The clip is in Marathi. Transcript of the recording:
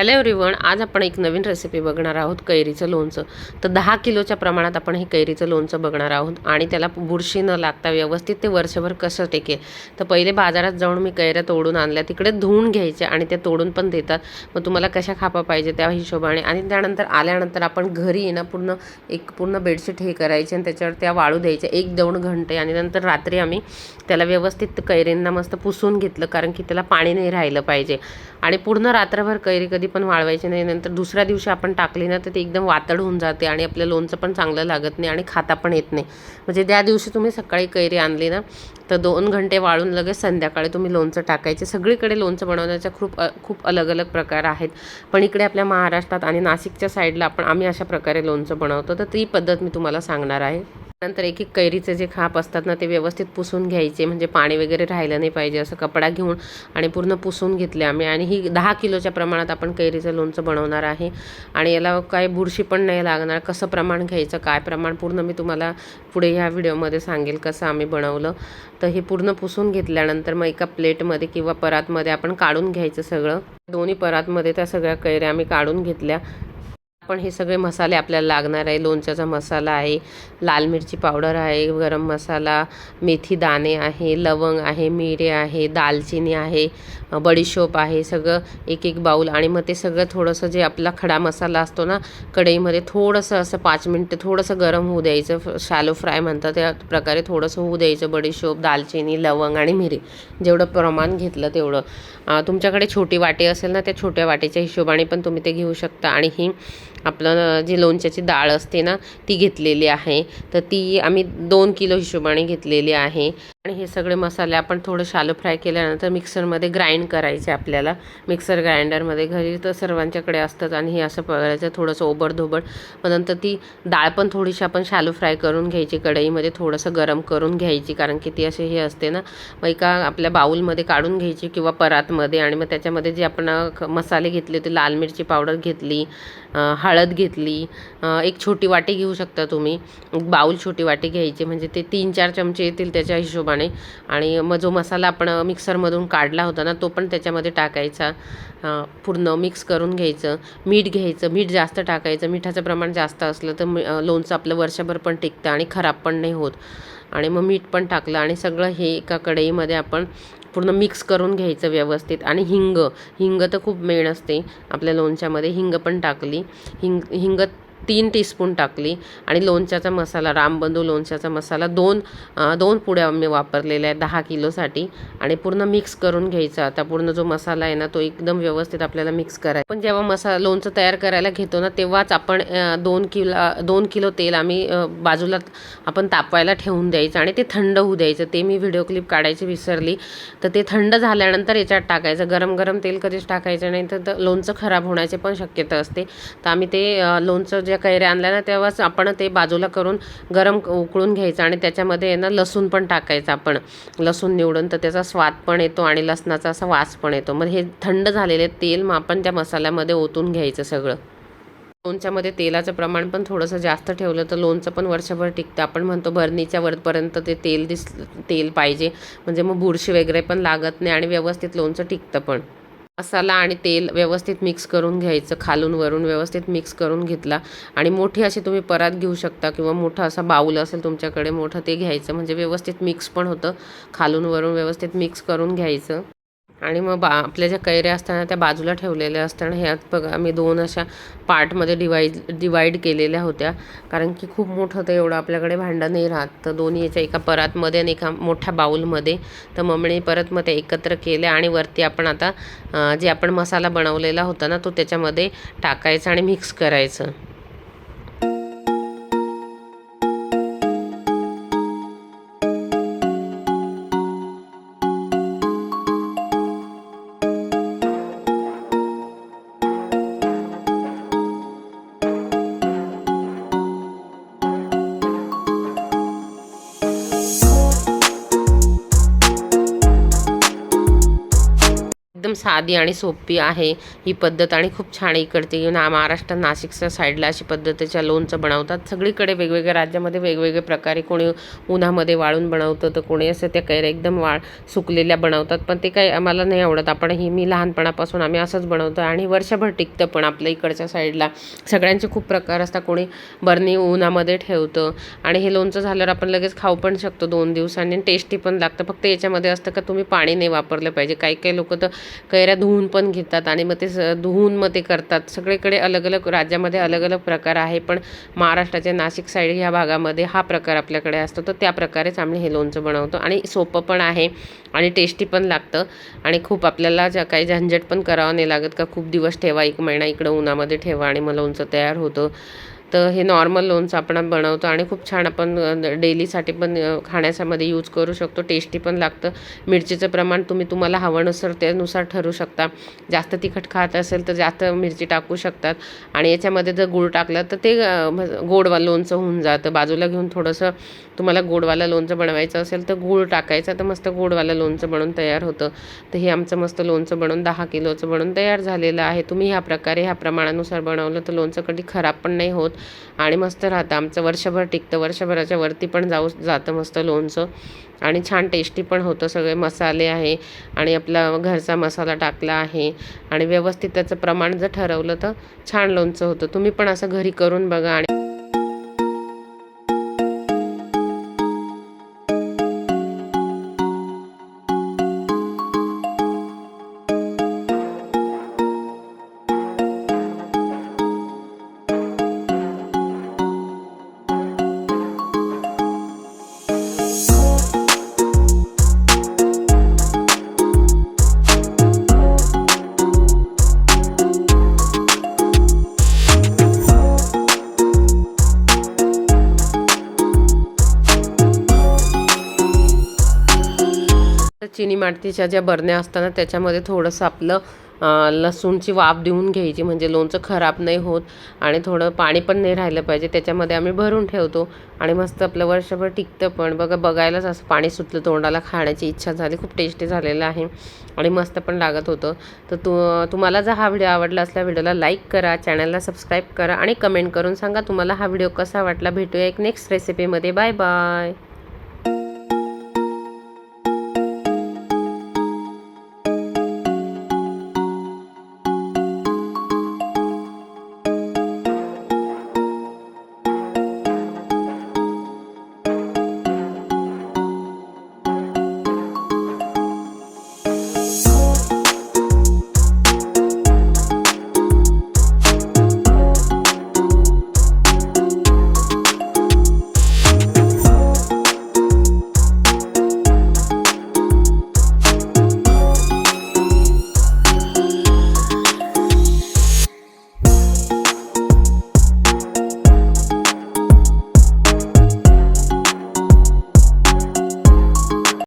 हॅलो एव्हरीवन आज आपण एक नवीन रेसिपी बघणार आहोत कैरीचं लोणचं. तर दहा किलोच्या प्रमाणात आपण हे कैरीचं लोणचं बघणार आहोत आणि त्याला बुरशी न लागता व्यवस्थित ते वर्षभर कसं टेकेल. तर पहिले बाजारात जाऊन मी कैऱ्या तोडून आणल्या तिकडे धुवून घ्यायच्या आणि त्या तोडून पण देतात. मग तुम्हाला कशा खापा पाहिजे त्या हिशोबाने आणि त्यानंतर आल्यानंतर आपण घरी येणं ना पूर्ण एक पूर्ण बेडशीट हे करायची आणि त्याच्यावर त्या वाळू द्यायच्या एक दोन घंटे आणि नंतर रात्री आम्ही त्याला व्यवस्थित कैरींना मस्त पुसून घेतलं कारण की त्याला पाणी नाही राहिलं पाहिजे. आणि पूर्ण रात्रभर कैरी कधी पण वाळवायची नाही. नंतर दुसऱ्या दिवशी आपण टाकली ना तर ती एकदम वातड होऊन जाते आणि आपलं लोणचं पण चांगलं लागत नाही आणि खाता पण येत नाही. म्हणजे त्या दिवशी तुम्ही सकाळी कैरी आणली ना तर दोन घंटे वाळून लगेच संध्याकाळी तुम्ही लोणचं टाकायचे. सगळीकडे लोणचं बनवण्याच्या खूप खूप अलग अलग प्रकार आहेत. पण इकडे आपल्या महाराष्ट्रात आणि नाशिकच्या साईडला आपण आम्ही अशा प्रकारे लोणचं बनवतो. तर ती पद्धत मी तुम्हाला सांगणार आहे. नंतर एक एक कैरीचे जे खाप असतात ना ते व्यवस्थित पुसून घ्यायचे. म्हणजे पाणी वगैरे राहिलं नाही पाहिजे. असं कपडा घेऊन आणि पूर्ण पुसून घेतले आम्ही. आणि ही दहा किलोच्या प्रमाणात आपण कैरीचं लोणचं बनवणार आहे. आणि याला काय बुरशी पण नाही लागणार. कसं प्रमाण घ्यायचं काय प्रमाण पूर्ण मी तुम्हाला पुढे ह्या व्हिडिओमध्ये सांगेल कसं आम्ही बनवलं. तर हे पूर्ण पुसून घेतल्यानंतर मग एका प्लेटमध्ये किंवा परातमध्ये आपण काढून घ्यायचं सगळं. दोन्ही परातमध्ये त्या सगळ्या कैऱ्या आम्ही काढून घेतल्या. पण हे सगळे मसाले आपल्याला लागणार आहे. लोणच्याचा मसाला आहे लाल मिरची पावडर आहे गरम मसाला मेथी दाणे आहे लवंग आहे मिरे आहे दालचिनी आहे बडीशोप आहे. सगळं एक एक बाऊल आणि मग ते सगळं थोडंसं जे आपला खडा मसाला असतो ना कढईमध्ये थोडंसं असं पाच मिनटं थोडंसं गरम होऊ द्यायचं. शॅलो फ्राय म्हणतात त्या प्रकारे थोडंसं होऊ द्यायचं. बडीशोप दालचिनी लवंग आणि मिरी. जेवढं प्रमाण घेतलं तेवढं. तुमच्याकडे छोटी वाटी असेल ना त्या छोट्या वाटीच्या हिशोबाने पण तुम्ही ते घेऊ शकता. आणि ही आपलं जी लोणच्याची डाळ असते ना ती घेतलेली आहे. तर ती आम्ही दोन किलो हिशोबाने घेतलेली आहे. आणि हे सगळे मसाले आपण थोडं शालो फ्राय केल्यानंतर मिक्सरमध्ये ग्राइंड करायचे आपल्याला. मिक्सर ग्राइंडरमध्ये घरी तर सर्वांच्याकडे असतंच आणि हे असं करायचं थोडंसं ओबडधोबड. मग नंतर ती डाळ पण थोडीशी आपण शालो फ्राय करून घ्यायची कढईमध्ये थोडंसं गरम करून घ्यायची कारण की ती असे हे असते ना मग एका आपल्या बाऊलमध्ये काढून घ्यायची किंवा परातमध्ये आणि मग त्याच्यामध्ये जे आपण मसाले घेतले ते लाल मिरची पावडर घेतली हळद घेतली एक छोटी वाटी घेऊ शकता तुम्ही. बाऊल छोटी वाटी घ्यायची म्हणजे ते तीन चार चमचे येतील त्याच्या हिशोबाने. आणि मग जो मसाला आपण मिक्सरमधून काढला होता ना तो पण त्याच्यामध्ये टाकायचा. पूर्ण मिक्स करून घ्यायचं. मीठ घ्यायचं. मीठ जास्त टाकायचं. मिठाचं प्रमाण जास्त असलं तर लोणचं आपलं वर्षभर पण टिकतं आणि खराब पण नाही होत. आणि मग मीठ पण टाकलं आणि सगळं हे एका कढईमध्ये आपण पूर्ण मिक्स करून घ्यायचं व्यवस्थित. आणि हिंग हिंग तर खूप मेण असते. आपल्या लोणच्यामध्ये हिंग पण टाकली. हिंग हिंग तीन टीस्पून टाकली आणि लोणच्याचा मसाला रामबंधू लोणच्याचा मसाला दोन दोन पुड्या मी वापरलेल्या आहेत दहा किलोसाठी. आणि पूर्ण मिक्स करून घ्यायचा. आता पूर्ण जो मसाला आहे ना तो एकदम व्यवस्थित आपल्याला मिक्स करायचा. पण जेव्हा मसाला लोणचं तयार करायला घेतो ना तेव्हाच आपण दोन किलो दोन किलो तेल आम्ही बाजूला आपण तापवायला ठेवून द्यायचं आणि ते थंड होऊ द्यायचं. ते मी व्हिडिओ क्लिप काढायची विसरली. तर ते थंड झाल्यानंतर याच्यात टाकायचं. गरम गरम तेल कधीच टाकायचं नाही. तर लोणचं खराब होण्याची पण शक्यता असते. तर आम्ही ते लोणचं ज्या कैऱ्या आणल्या ना तेव्हाच आपण ते बाजूला करून गरम उकळून घ्यायचं आणि त्याच्यामध्ये ना लसूण पण टाकायचं आपण. लसूण निवडून तर त्याचा स्वाद पण येतो आणि लसणाचा असा वास पण येतो. मग हे थंड झालेले तेल मग आपण त्या मसाल्यामध्ये ओतून घ्यायचं सगळं. लोणच्यामध्ये तेलाचं प्रमाण पण थोडंसं जास्त ठेवलं तर लोणचं पण वर्षभर टिकतं. आपण म्हणतो भरणीच्या वरपर्यंत ते तेल दिस तेल पाहिजे. म्हणजे मग बुरशी वगैरे पण लागत नाही आणि व्यवस्थित लोणचं टिकतं पण. मसाला आणि तेल व्यवस्थित मिक्स करून घ्यायचं खालून वरून व्यवस्थित मिक्स करून घेतला. आणि मोठी अशी तुम्ही परात घेऊ शकता किंवा मोठा असा बाऊल असेल तुमच्याकडे मोठं ते घ्यायचं. म्हणजे व्यवस्थित मिक्स पण होतं. खालून वरून व्यवस्थित मिक्स करून घ्यायचं. आणि मग बा आपल्या ज्या कैऱ्या असताना त्या बाजूला ठेवलेल्या असताना ह्यात बघा आम्ही दोन अशा पार्टमध्ये डिवाईड डिवाईड केलेल्या होत्या. कारण की खूप मोठं होतं एवढं आपल्याकडे भांडं नाही राहत. तर दोन्ही याच्या एका परातमध्ये आणि एका मोठ्या बाऊलमध्ये. तर मम्मीने परत मग ते एकत्र केल्या आणि वरती आपण आता जे आपण मसाला बनवलेला होता ना तो त्याच्यामध्ये टाकायचा आणि मिक्स करायचं. साधी आणि सोपी आहे. ही पद्धत आणि खूप छान इकडते इकडची ना महाराष्ट्र नाशिकच्या साईडला अशी पद्धतीच्या लोणचं बनवतात. सगळीकडे वेगवेगळ्या राज्यामध्ये वेगवेगळे प्रकारे कोणी उन्हामध्ये वाळून बनवतं तर कोणी असं त्या कैऱ्या एकदम वाळ सुकलेल्या बनवतात. पण ते काही आम्हाला नाही आवडत. आपण ही मी लहानपणापासून आम्ही असंच बनवतो आणि वर्षभर टिकतं पण आपल्या इकडच्या साईडला. सगळ्यांचे खूप प्रकार असतात. कोणी बरणी उन्हामध्ये ठेवतं आणि हे लोणचं झाल्यावर आपण लगेच खाऊ पण शकतो दोन दिवसांनी. टेस्टी पण लागतं. फक्त याच्यामध्ये असतं का तुम्ही पाणी नाही वापरलं पाहिजे. काही काही लोक तर कैऱ्या धुवून पण घेतात आणि मग ते स- धुवून मग ते करतात. सगळीकडे अलग अलग राज्यामध्ये अलग अलग प्रकार आहे पण महाराष्ट्राच्या नाशिक साईड ह्या भागामध्ये हा प्रकार आपल्याकडे असतो. तर त्या प्रकारेच आम्ही हे लोणचं बनवतो आणि सोपं पण आहे आणि टेस्टी पण लागतं आणि खूप आपल्याला ज्या काही झंझट पण करावं नाही लागत का खूप दिवस ठेवा एक महिना इकडं उन्हामध्ये ठेवा आणि मग लोणचं तयार होतं. तर हे नॉर्मल लोणचं आपण बनवतो आणि खूप छान आपण डेलीसाठी पण खाण्याच्यामध्ये यूज करू शकतो. टेस्टी पण लागतं. मिरचीचं प्रमाण तुम्ही तुम्हाला हवं नसेल त्यानुसार ठरू शकता. जास्त तिखट खात असेल तर जास्त मिरची टाकू शकतात. आणि याच्यामध्ये जर गूळ टाकलं तर ते गोडवा लोणचं होऊन जातं. बाजूला घेऊन थोडंसं तुम्हाला गोडवाला लोणचं बनवायचं असेल तर गूळ टाकायचं. तर मस्त गोडवाला लोणचं बनवून तयार होतं. तर हे आमचं मस्त लोणचं बनवून दहा किलोचं बनवून तयार झालेलं आहे. तुम्ही ह्या प्रकारे ह्या प्रमाणानुसार बनवलं तर लोणचं कधी खराब पण नाही होत. आणि मस्त राहतं. आमचं वर्षभर टिकतं. वर्षभराच्या वरती पण जाऊ जातं मस्त लोणचं. आणि छान टेस्टी पण होतं सगळे. मसाले आहे. आणि आपला घरचा मसाला टाकला आहे. आणि व्यवस्थित त्याचं प्रमाण जर ठरवलं तर छान लोणचं होतं. तुम्ही पण असं घरी करून बघा आणि चिनी मातीच्या ज्या बरण्या असतात ना त्याच्यामध्ये थोडंसं आपलं लसूणची वाफ देऊन घ्यायची. म्हणजे लोणचं खराब नाही होत आणि थोडं पाणी पण नाही राहिलं पाहिजे. त्याच्यामध्ये आम्ही भरून ठेवतो आणि मस्त आपलं वर्षभर टिकतं पण. बघा बघायलाच असं पाणी सुटलं तोंडाला खाण्याची इच्छा झाली. खूप टेस्टी झालेलं आहे आणि मस्त पण लागत होतं. तर तू तुम्हाला जर हा व्हिडिओ आवडला असला व्हिडिओला लाईक करा चॅनलला सबस्क्राईब करा आणि कमेंट करून सांगा तुम्हाला हा व्हिडिओ कसा वाटला. भेटूया एक नेक्स्ट रेसिपीमध्ये. Bye bye.